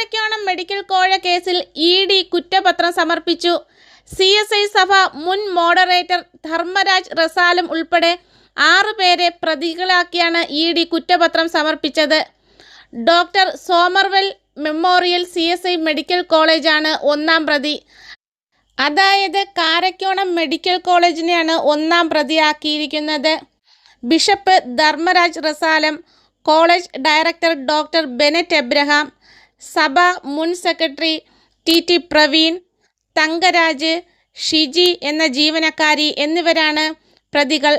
Karakonam medical കോഴ കേസിൽ E D കുറ്റപത്രം സമർപ്പിച്ചു. സി എസ് ഐ സഭ മുൻ മോഡറേറ്റർ ധർമ്മരാജ് റസാലും ഉൾപ്പെടെ ആറ് പേരെ പ്രതികളാക്കിയാണ് ഇ ഡി കുറ്റപത്രം സമർപ്പിച്ചത്. Doctor Somervell memorial C S I medical കോളേജാണ് ഒന്നാം പ്രതി. അതായത് കാരക്കോണം മെഡിക്കൽ കോളേജിനെയാണ് ഒന്നാം പ്രതിയാക്കിയിരിക്കുന്നത്. Bishop Dharmaraj Rasalam college director doctor Bennet Abraham സഭ മുൻ secretary T T Praveen Thankaraj Shiji എന്ന ജീവനക്കാരി എന്നിവരാണ് പ്രതികൾ.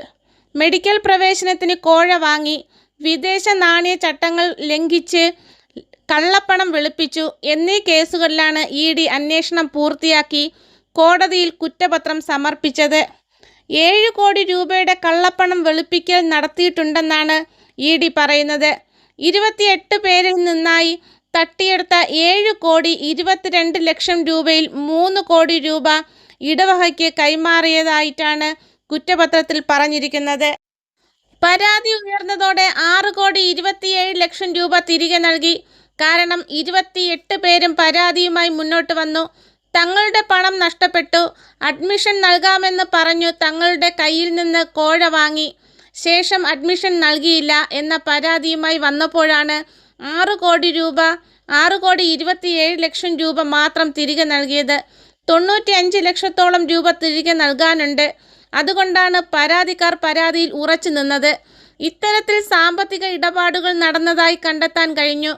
മെഡിക്കൽ പ്രവേശനത്തിന് കോഴ വാങ്ങി വിദേശ നാണയ ചട്ടങ്ങൾ ലംഘിച്ച് കള്ളപ്പണം വെളുപ്പിച്ചു എന്നീ കേസുകളിലാണ് ഇ ഡി അന്വേഷണം പൂർത്തിയാക്കി കോടതിയിൽ കുറ്റപത്രം സമർപ്പിച്ചത്. ഏഴ് കോടി രൂപയുടെ കള്ളപ്പണം വെളുപ്പിക്കൽ നടത്തിയിട്ടുണ്ടെന്നാണ് ഇ ഡി പറയുന്നത്. ഇരുപത്തിയെട്ട് പേരിൽ നിന്നായി തട്ടിയെടുത്ത ഏഴ് കോടി ഇരുപത്തിരണ്ട് ലക്ഷം രൂപയിൽ മൂന്ന് കോടി രൂപ ഇടവകയ്ക്ക് കൈമാറിയതായിട്ടാണ് കുറ്റപത്രത്തിൽ പറഞ്ഞിരിക്കുന്നത്. പരാതി ഉയർന്നതോടെ ആറ് കോടി ഇരുപത്തിയേഴ് ലക്ഷം രൂപ തിരികെ നൽകി. കാരണം ഇരുപത്തിയെട്ട് പേരും പരാതിയുമായി മുന്നോട്ട് വന്നു. തങ്ങളുടെ പണം നഷ്ടപ്പെട്ടു. അഡ്മിഷൻ നൽകാമെന്ന് പറഞ്ഞു തങ്ങളുടെ കയ്യിൽ നിന്ന് കോഴ വാങ്ങി. ശേഷം അഡ്മിഷൻ നൽകിയില്ല എന്ന പരാതിയുമായി വന്നപ്പോഴാണ് ആറ് കോടി രൂപ ആറ് കോടി ഇരുപത്തിയേഴ് ലക്ഷം രൂപ മാത്രം തിരികെ നൽകിയത്. തൊണ്ണൂറ്റി അഞ്ച് ലക്ഷത്തോളം രൂപ തിരികെ നൽകാനുണ്ട്. അതുകൊണ്ടാണ് പരാതിക്കാർ പരാതിയിൽ ഉറച്ചു നിന്നത്. ഇത്തരത്തിൽ സാമ്പത്തിക ഇടപാടുകൾ നടന്നതായി കണ്ടെത്താൻ കഴിഞ്ഞു.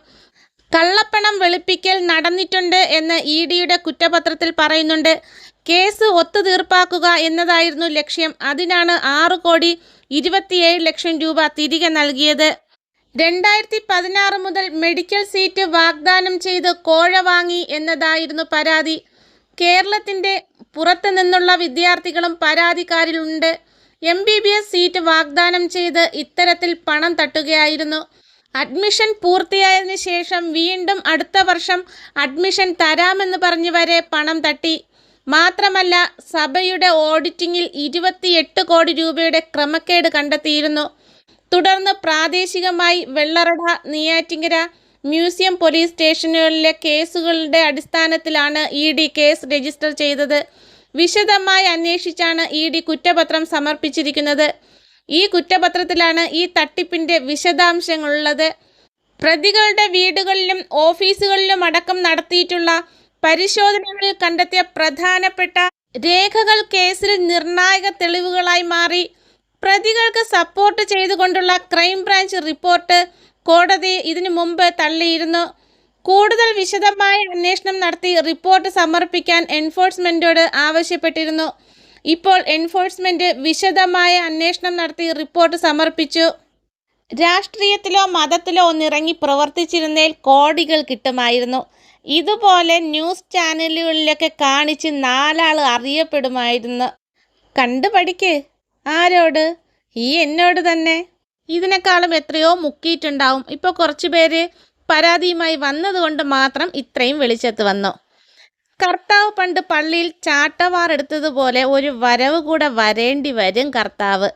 കള്ളപ്പണം വെളുപ്പിക്കൽ നടന്നിട്ടുണ്ട് എന്ന് ഇ ഡിയുടെ കുറ്റപത്രത്തിൽ പറയുന്നുണ്ട്. കേസ് ഒത്തുതീർപ്പാക്കുക എന്നതായിരുന്നു ലക്ഷ്യം. അതിനാണ് ആറ് കോടി ഇരുപത്തിയേഴ് ലക്ഷം രൂപ തിരികെ നൽകിയത്. രണ്ടായിരത്തി പതിനാറ് മുതൽ മെഡിക്കൽ സീറ്റ് വാഗ്ദാനം ചെയ്ത് കോഴ വാങ്ങി എന്നതായിരുന്നു പരാതി. കേരളത്തിന്റെ പുറത്തു നിന്നുള്ള വിദ്യാർത്ഥികളും പരാതിക്കാരിലുണ്ട്. M B B S seat വാഗ്ദാനം ചെയ്ത് ഇത്തരത്തിൽ പണം തട്ടുകയായിരുന്നു. അഡ്മിഷൻ പൂർത്തിയായതിനു ശേഷം വീണ്ടും അടുത്ത വർഷം അഡ്മിഷൻ തരാമെന്ന് പറഞ്ഞു വരെ പണം തട്ടി. മാത്രമല്ല സഭയുടെ ഓഡിറ്റിങ്ങിൽ ഇരുപത്തിയെട്ട് കോടി രൂപയുടെ ക്രമക്കേട് കണ്ടെത്തിയിരുന്നു. തുടർന്ന് പ്രാദേശികമായി വെള്ളറട നെയ്യാറ്റിങ്കര മ്യൂസിയം പോലീസ് സ്റ്റേഷനുകളിലെ കേസുകളുടെ അടിസ്ഥാനത്തിലാണ് ഇ ഡി കേസ് രജിസ്റ്റർ ചെയ്തത്. വിശദമായി അന്വേഷിച്ചാണ് ഇ ഡി കുറ്റപത്രം സമർപ്പിച്ചിരിക്കുന്നത്. ഈ കുറ്റപത്രത്തിലാണ് ഈ തട്ടിപ്പിന്റെ വിശദാംശങ്ങളുള്ളത്. പ്രതികളുടെ വീടുകളിലും ഓഫീസുകളിലും അടക്കം നടത്തിയിട്ടുള്ള പരിശോധനകളിൽ കണ്ടെത്തിയ പ്രധാനപ്പെട്ട രേഖകൾ കേസിൽ നിർണായക തെളിവുകളായി മാറി. പ്രതികൾക്ക് സപ്പോർട്ട് ചെയ്തുകൊണ്ടുള്ള ക്രൈംബ്രാഞ്ച് റിപ്പോർട്ട് കോടതി ഇതിനു മുമ്പ് തള്ളിയിരുന്നു. കൂടുതൽ വിശദമായ അന്വേഷണം നടത്തി റിപ്പോർട്ട് സമർപ്പിക്കാൻ എൻഫോഴ്സ്മെന്റോട് ആവശ്യപ്പെട്ടിരുന്നു. ഇപ്പോൾ എൻഫോഴ്സ്മെന്റ് വിശദമായ അന്വേഷണം നടത്തി റിപ്പോർട്ട് സമർപ്പിച്ചു. രാഷ്ട്രീയത്തിലോ മതത്തിലോ ഒന്നിറങ്ങി പ്രവർത്തിച്ചിരുന്നേൽ കോടികൾ കിട്ടുമായിരുന്നു. ഇതുപോലെ ന്യൂസ് ചാനലുകളിലൊക്കെ കാണിച്ച് നാലാൾ അറിയപ്പെടുമായിരുന്നു. കണ്ടു പഠിക്ക് ആരോട്? ഈ എന്നോട് തന്നെ. ഇതിനേക്കാളും എത്രയോ മുക്കിയിട്ടുണ്ടാവും. ഇപ്പോൾ കുറച്ചു പേര് പരാതിയുമായി വന്നതുകൊണ്ട് മാത്രം ഇത്രയും വെളിച്ചത്ത് വന്നു. കർത്താവ് പണ്ട് പള്ളിയിൽ ചാട്ടവാർ എടുത്തതുപോലെ ഒരു വരവ് കൂടെ വരേണ്ടി വരും കർത്താവ്.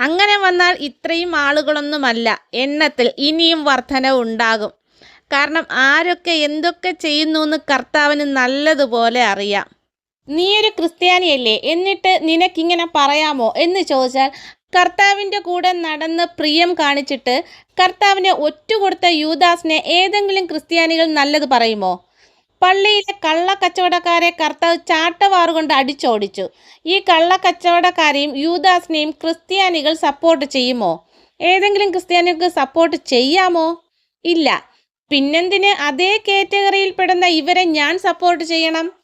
അങ്ങനെ വന്നാൽ ഇത്രയും ആളുകളൊന്നുമല്ല. എണ്ണത്തിൽ ഇനിയും വർധനവ് ഉണ്ടാകും. കാരണം ആരൊക്കെ എന്തൊക്കെ ചെയ്യുന്നു എന്ന് കർത്താവിന് നല്ലതുപോലെ അറിയാം. നീ ഒരു ക്രിസ്ത്യാനിയല്ലേ? എന്നിട്ട് നിനക്കിങ്ങനെ പറയാമോ? എന്ന് ചോദിച്ചാൽ കർത്താവിന്റെ കൂടെ നടന്ന് പ്രിയം കാണിച്ചിട്ട് കർത്താവിനെ ഒറ്റുകൊടുത്ത യൂദാസിനെ ഏതെങ്കിലും ക്രിസ്ത്യാനികൾ നല്ലത് പറയുമോ? പള്ളിയിലെ കള്ളക്കച്ചവടക്കാരെ കർത്താവ് ചാട്ടവാറുകൊണ്ട് അടിച്ചോടിച്ചു. ഈ കള്ളക്കച്ചവടക്കാരെയും യൂദാസിനെയും ക്രിസ്ത്യാനികൾ സപ്പോർട്ട് ചെയ്യുമോ? ഏതെങ്കിലും ക്രിസ്ത്യാനികൾക്ക് സപ്പോർട്ട് ചെയ്യാമോ? ഇല്ല. പിന്നെന്തിന്? അതേ കാറ്റഗറിയിൽ പെടുന്ന ഇവരെ ഞാൻ സപ്പോർട്ട് ചെയ്യണം.